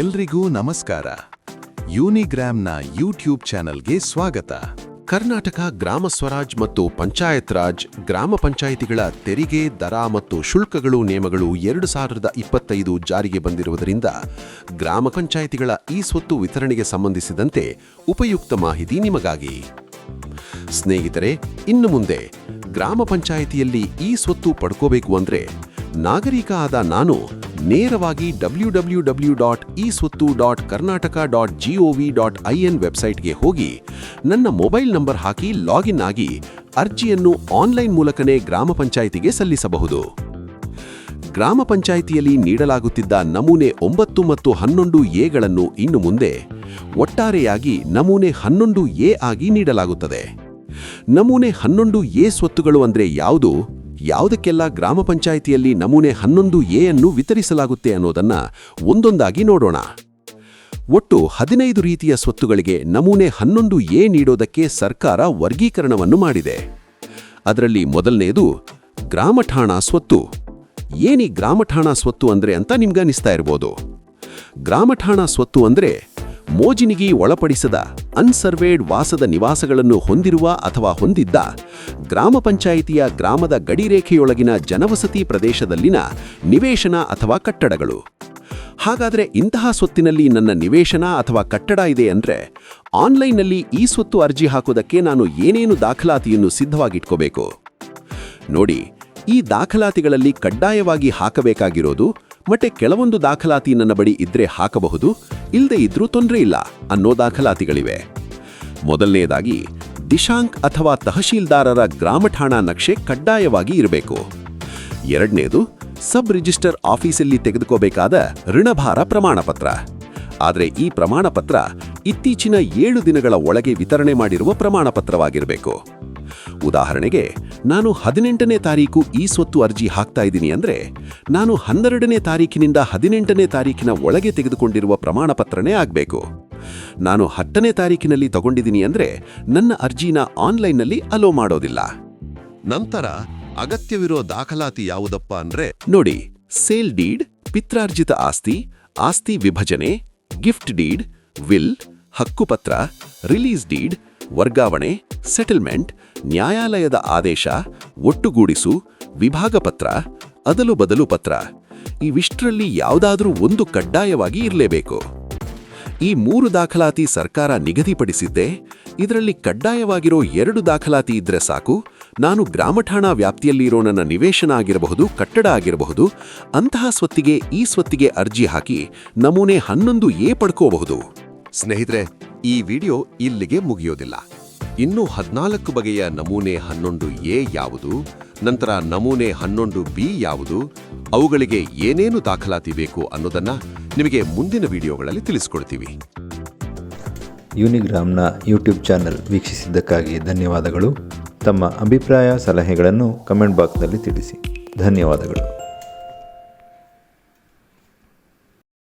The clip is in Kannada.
ಎಲ್ರಿಗೂ ನಮಸ್ಕಾರ. ಯೂನಿಗ್ರಾಮ್ನ ಯೂಟ್ಯೂಬ್ ಚಾನಲ್ಗೆ ಸ್ವಾಗತ. ಕರ್ನಾಟಕ ಗ್ರಾಮ ಸ್ವರಾಜ್ ಮತ್ತು ಪಂಚಾಯತ್ ರಾಜ್ ಗ್ರಾಮ ಪಂಚಾಯಿತಿಗಳ ತೆರಿಗೆ, ದರ ಮತ್ತು ಶುಲ್ಕಗಳು ನಿಯಮಗಳು ಎರಡು ಸಾವಿರದ ಇಪ್ಪತ್ತೈದು ಜಾರಿಗೆ ಬಂದಿರುವುದರಿಂದ ಗ್ರಾಮ ಪಂಚಾಯಿತಿಗಳ ಈ ಸ್ವತ್ತು ವಿತರಣೆಗೆ ಸಂಬಂಧಿಸಿದಂತೆ ಉಪಯುಕ್ತ ಮಾಹಿತಿ ನಿಮಗಾಗಿ. ಸ್ನೇಹಿತರೆ, ಇನ್ನು ಮುಂದೆ ಗ್ರಾಮ ಪಂಚಾಯಿತಿಯಲ್ಲಿ ಈ ಸ್ವತ್ತು ಪಡ್ಕೋಬೇಕು ಅಂದ್ರೆ ನಾಗರಿಕ ಆದ ನಾನು ನೇರವಾಗಿ W W W dot e Swathu dot Karnataka dot G O V dot I N ವೆಬ್ಸೈಟ್ಗೆ ಹೋಗಿ ನನ್ನ ಮೊಬೈಲ್ ನಂಬರ್ ಹಾಕಿ ಲಾಗಿನ್ ಆಗಿ ಅರ್ಜಿಯನ್ನು ಆನ್ಲೈನ್ ಮೂಲಕನೇ ಗ್ರಾಮ ಪಂಚಾಯಿತಿಗೆ ಸಲ್ಲಿಸಬಹುದು. ಗ್ರಾಮ ಪಂಚಾಯಿತಿಯಲ್ಲಿ ನೀಡಲಾಗುತ್ತಿದ್ದ ನಮೂನೆ ಒಂಬತ್ತು ಮತ್ತು ಹನ್ನೊಂದು ಎಗಳನ್ನು ಇನ್ನು ಮುಂದೆ ಒಟ್ಟಾರೆಯಾಗಿ ನಮೂನೆ ಹನ್ನೊಂದು ಎ ಆಗಿ ನೀಡಲಾಗುತ್ತದೆ. ನಮೂನೆ ಹನ್ನೊಂದು ಎ ಸ್ವತ್ತುಗಳು ಅಂದರೆ ಯಾವುದು? ಯಾವುದಕ್ಕೆಲ್ಲ ಗ್ರಾಮ ಪಂಚಾಯಿತಿಯಲ್ಲಿ ನಮೂನೆ ಹನ್ನೊಂದು ಎ ಅನ್ನು ವಿತರಿಸಲಾಗುತ್ತೆ ಅನ್ನೋದನ್ನ ಒಂದೊಂದಾಗಿ ನೋಡೋಣ. ಒಟ್ಟು ಹದಿನೈದು ರೀತಿಯ ಸ್ವತ್ತುಗಳಿಗೆ ನಮೂನೆ ಹನ್ನೊಂದು ಎ ನೀಡೋದಕ್ಕೆ ಸರ್ಕಾರ ವರ್ಗೀಕರಣವನ್ನು ಮಾಡಿದೆ. ಅದರಲ್ಲಿ ಮೊದಲನೆಯದು ಗ್ರಾಮಠಾಣ ಸ್ವತ್ತು. ಏನಿ ಗ್ರಾಮಠಾಣ ಸ್ವತ್ತು ಅಂದ್ರೆ ಅಂತ ನಿಮ್ಗನಿಸ್ತಾ ಇರ್ಬೋದು. ಗ್ರಾಮಠಾಣ ಸ್ವತ್ತು ಅಂದ್ರೆ ಮೋಜಿನಿಗೆ ಒಳಪಡಿಸದ ಅನ್ಸರ್ವೇಡ್ ವಾಸದ ನಿವಾಸಗಳನ್ನು ಹೊಂದಿರುವ ಅಥವಾ ಹೊಂದಿದ್ದ ಗ್ರಾಮ ಪಂಚಾಯಿತಿಯ ಗ್ರಾಮದ ಗಡಿರೇಖೆಯೊಳಗಿನ ಜನವಸತಿ ಪ್ರದೇಶದಲ್ಲಿನ ನಿವೇಶನ ಅಥವಾ ಕಟ್ಟಡಗಳು. ಹಾಗಾದರೆ ಇಂತಹ ಸ್ವತ್ತಿನಲ್ಲಿ ನನ್ನ ನಿವೇಶನ ಅಥವಾ ಕಟ್ಟಡ ಇದೆ ಅಂದರೆ ಆನ್ಲೈನ್ನಲ್ಲಿ ಈ ಸ್ವತ್ತು ಅರ್ಜಿ ಹಾಕೋದಕ್ಕೆ ನಾನು ಏನೇನು ದಾಖಲಾತಿಯನ್ನು ಸಿದ್ಧವಾಗಿಟ್ಕೋಬೇಕು? ನೋಡಿ, ಈ ದಾಖಲಾತಿಗಳಲ್ಲಿ ಕಡ್ಡಾಯವಾಗಿ ಹಾಕಬೇಕಾಗಿರೋದು ಮತ್ತೆ ಕೆಲವೊಂದು ದಾಖಲಾತಿ ನನ್ನ ಬಳಿ ಇದ್ರೆ ಹಾಕಬಹುದು ಇಲ್ಲದೆ ಇದ್ರೂ ತೊಂದರೆ ಇಲ್ಲ ಅನ್ನೋ ದಾಖಲಾತಿಗಳಿವೆ. ಮೊದಲನೆಯದಾಗಿ ದಿಶಾಂಕ್ ಅಥವಾ ತಹಶೀಲ್ದಾರರ ಗ್ರಾಮ ಠಾಣಾ ನಕ್ಷೆ ಕಡ್ಡಾಯವಾಗಿ ಇರಬೇಕು. ಎರಡನೇದು, ಸಬ್ ರಿಜಿಸ್ಟರ್ ಆಫೀಸಲ್ಲಿ ತೆಗೆದುಕೋಬೇಕಾದ ಋಣಭಾರ ಪ್ರಮಾಣಪತ್ರ. ಆದರೆ ಈ ಪ್ರಮಾಣಪತ್ರ ಇತ್ತೀಚಿನ ಏಳು ದಿನಗಳ ಒಳಗೆ ವಿತರಣೆ ಮಾಡಿರುವ ಪ್ರಮಾಣಪತ್ರವಾಗಿರಬೇಕು. ಉದಾಹರಣೆಗೆ ನಾನು ಹದಿನೆಂಟನೇ ತಾರೀಕು ಈ ಸ್ವತ್ತು ಅರ್ಜಿ ಹಾಕ್ತಾ ಇದ್ದೀನಿ ಅಂದ್ರೆ ನಾನು ಹನ್ನೆರಡನೇ ತಾರೀಕಿನಿಂದ ಹದಿನೆಂಟನೇ ತಾರೀಕಿನ ಒಳಗೆ ತೆಗೆದುಕೊಂಡಿರುವ ಪ್ರಮಾಣಪತ್ರನೇ ಆಗಬೇಕು. ನಾನು ಹತ್ತನೇ ತಾರೀಕಿನಲ್ಲಿ ತಗೊಂಡಿದ್ದೀನಿ ಅಂದ್ರೆ ನನ್ನ ಅರ್ಜಿನ ಆನ್ಲೈನ್ನಲ್ಲಿ ಅಲೋ ಮಾಡೋದಿಲ್ಲ. ನಂತರ ಅಗತ್ಯವಿರೋ ದಾಖಲಾತಿ ಯಾವುದಪ್ಪ ಅಂದ್ರೆ ನೋಡಿ ಸೇಲ್ ಡೀಡ್ ಪಿತ್ರಾರ್ಜಿತ ಆಸ್ತಿ ಆಸ್ತಿ ವಿಭಜನೆ ಗಿಫ್ಟ್ ಡೀಡ್ ವಿಲ್ ಹಕ್ಕುಪತ್ರ ರಿಲೀಸ್ ಡೀಡ್ ವರ್ಗಾವಣೆ ಸೆಟಲ್ಮೆಂಟ್ ನ್ಯಾಯಾಲಯದ ಆದೇಶ, ಒಟ್ಟುಗೂಡಿಸು, ವಿಭಾಗ ಪತ್ರ, ಅದಲು ಬದಲು ಪತ್ರ. ಇವಿಷ್ಟರಲ್ಲಿ ಯಾವುದಾದರೂ ಒಂದು ಕಡ್ಡಾಯವಾಗಿ ಇರಲೇಬೇಕು. ಈ ಮೂರು ದಾಖಲಾತಿ ಸರ್ಕಾರ ನಿಗದಿಪಡಿಸಿದ್ದೆ, ಇದರಲ್ಲಿ ಕಡ್ಡಾಯವಾಗಿರೋ ಎರಡು ದಾಖಲಾತಿ ಇದ್ರೆ ಸಾಕು, ನಾನು ಗ್ರಾಮಠಾಣಾ ವ್ಯಾಪ್ತಿಯಲ್ಲಿರೋ ನನ್ನ ನಿವೇಶನ ಆಗಿರಬಹುದು, ಕಟ್ಟಡ ಆಗಿರಬಹುದು, ಅಂತಹ ಸ್ವತ್ತಿಗೆ ಈ ಸ್ವತ್ತಿಗೆ ಅರ್ಜಿ ಹಾಕಿ ನಮೂನೆ ಹನ್ನೊಂದು ಎ ಪಡ್ಕೋಬಹುದು. ಸ್ನೇಹಿತರೆ, ಈ ವಿಡಿಯೋ ಇಲ್ಲಿಗೆ ಮುಗಿಯೋದಿಲ್ಲ. ಇನ್ನು ಹದಿನಾಲ್ಕು ಬಗೆಯ ನಮೂನೆ ಹನ್ನೊಂದು ಎ ಯಾವುದು? ನಂತರ ನಮೂನೆ ಹನ್ನೊಂದು ಬಿ ಯಾವುದು? ಅವುಗಳಿಗೆ ಏನೇನು ದಾಖಲಾತಿ ಬೇಕು ಅನ್ನೋದನ್ನು ನಿಮಗೆ ಮುಂದಿನ ವಿಡಿಯೋಗಳಲ್ಲಿ ತಿಳಿಸ್ಕೊಡ್ತೀವಿ. ಯೂನಿಗ್ರಾಮ್ನ ಯೂಟ್ಯೂಬ್ ಚಾನೆಲ್ ವೀಕ್ಷಿಸಿದ್ದಕ್ಕಾಗಿ ಧನ್ಯವಾದಗಳು. ತಮ್ಮ ಅಭಿಪ್ರಾಯ, ಸಲಹೆಗಳನ್ನು ಕಮೆಂಟ್ ಬಾಕ್ಸ್ನಲ್ಲಿ ತಿಳಿಸಿ. ಧನ್ಯವಾದಗಳು.